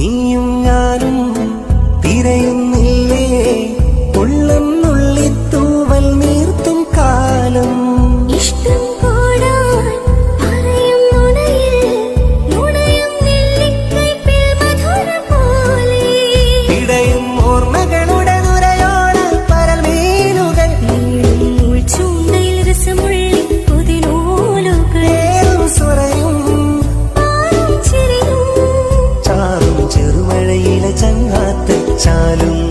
നീയും ഞാനും yarım